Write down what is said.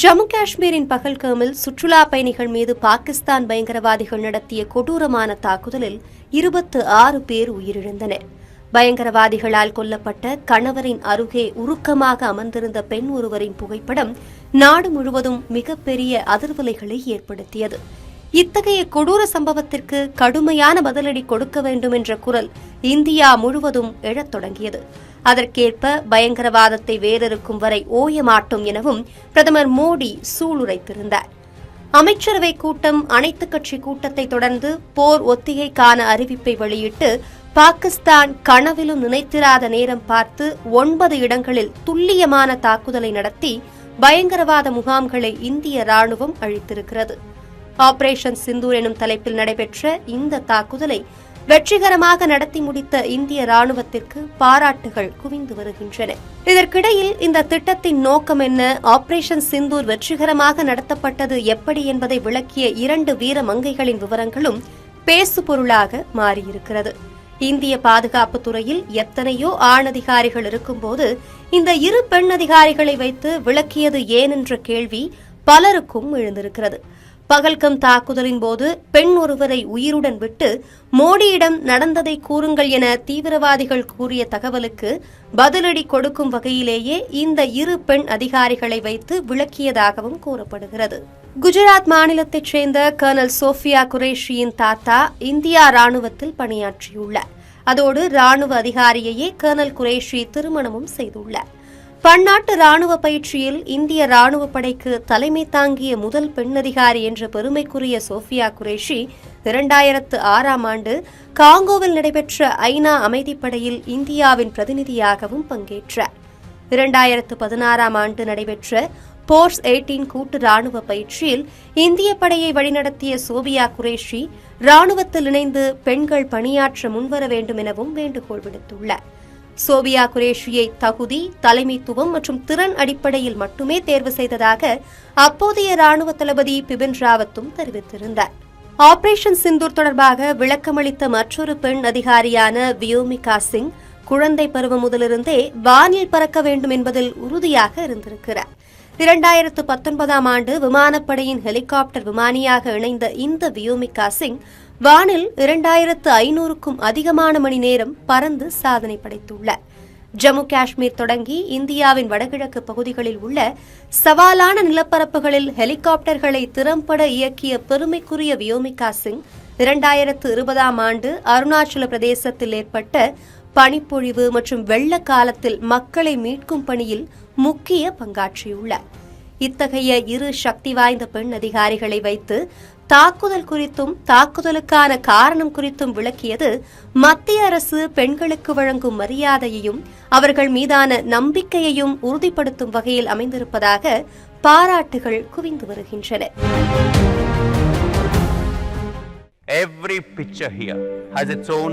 ஜம்மு காஷ்மீரின் பகல்காமில் சுற்றுலா பயணிகள் மீது பாகிஸ்தான் பயங்கரவாதிகள் நடத்திய கொடூரமான தாக்குதலில் இருபத்து ஆறு பேர் உயிரிழந்தனர். பயங்கரவாதிகளால் கொல்லப்பட்ட கணவரின் அருகே உருக்கமாக அமர்ந்திருந்த பெண் ஒருவரின் புகைப்படம் நாடு முழுவதும் மிகப்பெரிய அதிர்வலைகளை ஏற்படுத்தியது. இத்தகைய கொடூர சம்பவத்திற்கு கடுமையான பதிலடி கொடுக்க வேண்டும் என்ற குரல் இந்தியா முழுவதும் எழத் தொடங்கியது. அதற்கேற்ப பயங்கரவாதத்தை வேரறுக்கும் வரை ஓய மாட்டோம் எனவும் பிரதமர் மோடி சூளுரைத்திருந்தார். அமைச்சரவை கூட்டம் அனைத்துக் கட்சி கூட்டத்தை தொடர்ந்து போர் ஒத்திகைக்கான அறிவிப்பை வெளியிட்டு பாகிஸ்தான் கனவிலும் நினைத்திராத நேரம் பார்த்து ஒன்பது இடங்களில் துல்லியமான தாக்குதலை நடத்தி பயங்கரவாத முகாம்களை இந்திய ராணுவம் அழித்திருக்கிறது. ஆபரேஷன் சிந்தூர் எனும் தலைப்பில் நடைபெற்ற இந்த தாக்குதலை வெற்றிகரமாக நடத்தி முடித்த இந்திய ராணுவத்திற்கு பாராட்டுகள் குவிந்து வருகின்றன. இதற்கிடையில் இந்த திட்டத்தின் நோக்கம் என்ன? ஆபரேஷன் சிந்தூர் வெற்றிகரமாக நடத்தப்பட்டது எப்படி என்பதை விளக்கிய இரண்டு வீர மங்கைகளின் விவரங்களும் பேசு பொருளாக மாறியிருக்கிறது. இந்திய பாதுகாப்பு துறையில் எத்தனையோ ஆண் அதிகாரிகள் இருக்கும்போது இந்த இரு பெண் அதிகாரிகளை வைத்து விளக்கியது ஏன் என்ற கேள்வி பலருக்கும் எழுந்திருக்கிறது. பகல்கம் தாக்குதலின் போது பெண் ஒருவரை உயிருடன் விட்டு மோடியிடம் நடந்ததை கூறுங்கள் என தீவிரவாதிகள் கூறிய தகவலுக்கு பதிலடி கொடுக்கும் வகையிலேயே இந்த இரு பெண் அதிகாரிகளை வைத்து விளக்கியதாகவும் கூறப்படுகிறது. குஜராத் மாநிலத்தைச் சேர்ந்த கர்னல் சோஃபியா குரேஷியின் தாத்தா இந்தியா ராணுவத்தில் பணியாற்றியுள்ளார். அதோடு ராணுவ அதிகாரியையே கர்னல் குரேஷி திருமணமும் செய்துள்ளார். பன்னாட்டு ராணுவ பயிற்சியில் இந்திய ராணுவ படைக்கு தலைமை தாங்கிய முதல் பெண் அதிகாரி என்ற பெருமைக்குரிய சோஃபியா குரேஷி இரண்டாயிரத்து ஆறாம் ஆண்டு காங்கோவில் நடைபெற்ற ஐநா அமைதிப்படையில் இந்தியாவின் பிரதிநிதியாகவும் பங்கேற்றார். இரண்டாயிரத்து பதினாறாம் ஆண்டு நடைபெற்ற போர்ஸ் எயிட்டீன் கூட்டு ராணுவ பயிற்சியில் இந்திய படையை வழிநடத்திய சோபியா குரேஷி ராணுவத்தில் இணைந்து பெண்கள் பணியாற்ற முன்வர வேண்டும் எனவும் வேண்டுகோள் விடுத்துள்ளார். சோபியா குரேஷியை தகுதி தலைமைத்துவம் மற்றும் திறன் அடிப்படையில் மட்டுமே தேர்வு செய்ததாக அப்போதைய ராணுவ தளபதி பிபின் ராவத்தும் தெரிவித்திருந்தார். ஆபரேஷன் சிந்தூர் தொடர்பாக விளக்கமளித்த மற்றொரு பெண் அதிகாரியான வியோமிகா சிங் குழந்தை பருவம் முதலிருந்தே வானில் பறக்க வேண்டும் என்பதில் உறுதியாக இருந்திருக்கிறார். இரண்டாயிரத்து பத்தொன்பதாம் ஆண்டு விமானப்படையின் ஹெலிகாப்டர் விமானியாக இணைந்த இந்த வியோமிகா சிங் வானில் இரண்டாயிரத்து ஐநூறுக்கும் அதிகமான மணி நேரம் பறந்து சாதனை படைத்துள்ளார். ஜம்மு காஷ்மீர் தொடங்கி இந்தியாவின் வடகிழக்கு பகுதிகளில் உள்ள சவாலான நிலப்பரப்புகளில் ஹெலிகாப்டர்களை திறம்பட இயக்கிய பெருமைக்குரிய வியோமிகா சிங் இரண்டாயிரத்து இருபதாம் ஆண்டு அருணாச்சல பிரதேசத்தில் ஏற்பட்ட பனிப்பொழிவு மற்றும் வெள்ள காலத்தில் மக்களை மீட்கும் பணியில் முக்கிய பங்காற்றியுள்ளார் இத்தகைய இரு சக்தி வாய்ந்த பெண் அதிகாரிகளை வைத்து தாக்குதல் குறித்தும் தாக்குதலுக்கான காரணம் குறித்தும் விளக்கியது மத்திய அரசு பெண்களுக்கு வழங்கும் மரியாதையையும் அவர்கள் மீதான நம்பிக்கையையும் உறுதிப்படுத்தும் வகையில் அமைந்திருப்பதாக பாராட்டுகள் குவிந்து வருகின்றன. Every picture here has its own